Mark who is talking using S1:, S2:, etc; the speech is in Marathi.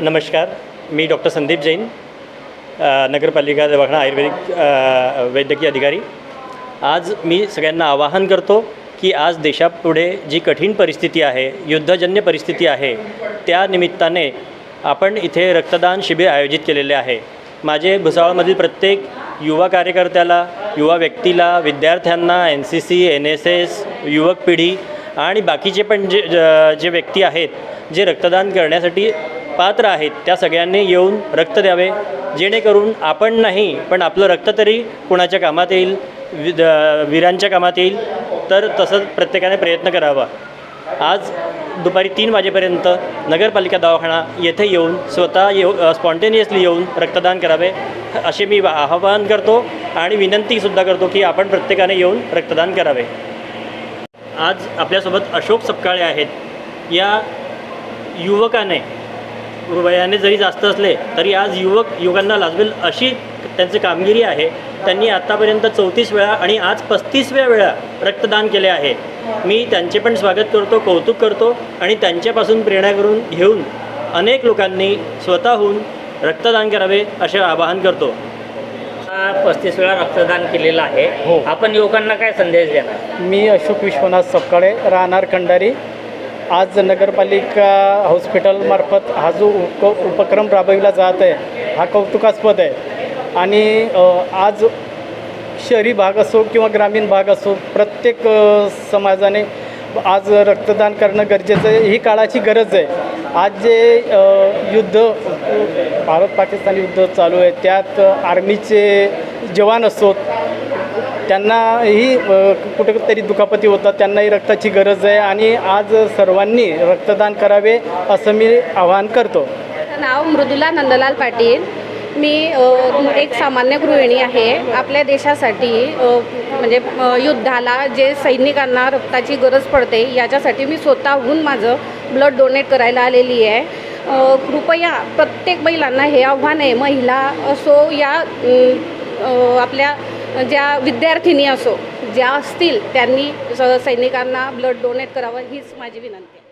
S1: नमस्कार मी डॉक्टर संदीप जैन नगरपालिका दवाखाना आयुर्वेदिक वैद्यकीय अधिकारी. आज मी सगळ्यांना आवाहन करतो की आज देशापुढे जी कठीण परिस्थिती आहे युद्धजन्य परिस्थिती आहे त्या निमित्ताने आपण इथे रक्तदान शिबिर आयोजित केलेले आहे. माझे भुसावळमधील प्रत्येक युवा कार्यकर्त्याला युवा व्यक्तीला विद्यार्थ्यांना N C C N S S युवक पिढी आणि बाकीचे पण जे ज- जे व्यक्ती आहेत जे रक्तदान करण्यासाठी पात्र आहेत त्या सगळ्यांनी येऊन रक्त द्यावे. जेणेकरून आपण नाही पण आपलं रक्त तरी कुणाच्या कामात येईल वि वीरांच्या कामात येईल तर तसंच प्रत्येकाने प्रयत्न करावा. आज दुपारी तीन वाजेपर्यंत नगरपालिका दवाखाना येथे येऊन स्वतः येऊ स्पॉन्टेनियसली येऊन रक्तदान करावे असे मी आवाहन करतो आणि विनंतीसुद्धा करतो की आपण प्रत्येकाने येऊन रक्तदान करावे. आज आपल्यासोबत अशोक सपकाळे आहेत. या युवकाने वयाने जरी जास्त असले तरी आज युवक युवकांना लाजवेल अशी त्यांची कामगिरी आहे. त्यांनी आत्तापर्यंत चौतीस वेळा आणि आज पस्तीसव्या वेळा रक्तदान केले आहे. मी त्यांचे पण स्वागत करतो कौतुक करतो आणि त्यांच्यापासून प्रेरणा करून घेऊन अनेक लोकांनी स्वतःहून रक्तदान करावे असे आवाहन करतो.
S2: पस्तीस वेळा रक्तदान केलेलं आहे.
S3: हो.
S2: आपण युवकांना काय संदेश देणार?
S3: मी अशोक विश्वनाथ सपकाळे राहणार खंडारी. आज नगरपालिका हॉस्पिटलमार्फत हा जो उप उपक्रम राबविला जात आहे हा कौतुकास्पद आहे. आणि आज शहरी भाग असो किंवा ग्रामीण भाग असो प्रत्येक समाजाने आज रक्तदान करणं गरजेचं आहे. ही काळाची गरज आहे. आज जे युद्ध भारत पाकिस्तान युद्ध चालू आहे त्यात आर्मीचे जवान असोत त्यांनाही कुठेतरी दुखापती होतात त्यांनाही रक्ताची गरज आहे आणि आज सर्वांनी रक्तदान करावे असं मी आवाहन करतो.
S4: नाव मृदुला नंदलाल पाटील. मी एक सामान्य गृहिणी आहे. आपल्या देशासाठी म्हणजे युद्धाला जे सैनिकांना रक्ताची गरज पडते याच्यासाठी मी स्वतःहून माझं ब्लड डोनेट करायला आलेली आहे. कृपया प्रत्येक महिलांना हे आव्हान आहे. महिला असो या आपल्या ज्या विद्यार्थिनी असो ज्या असतील त्यांनी स- सैनिकांना ब्लड डोनेट करावं हीच माझी विनंती आहे.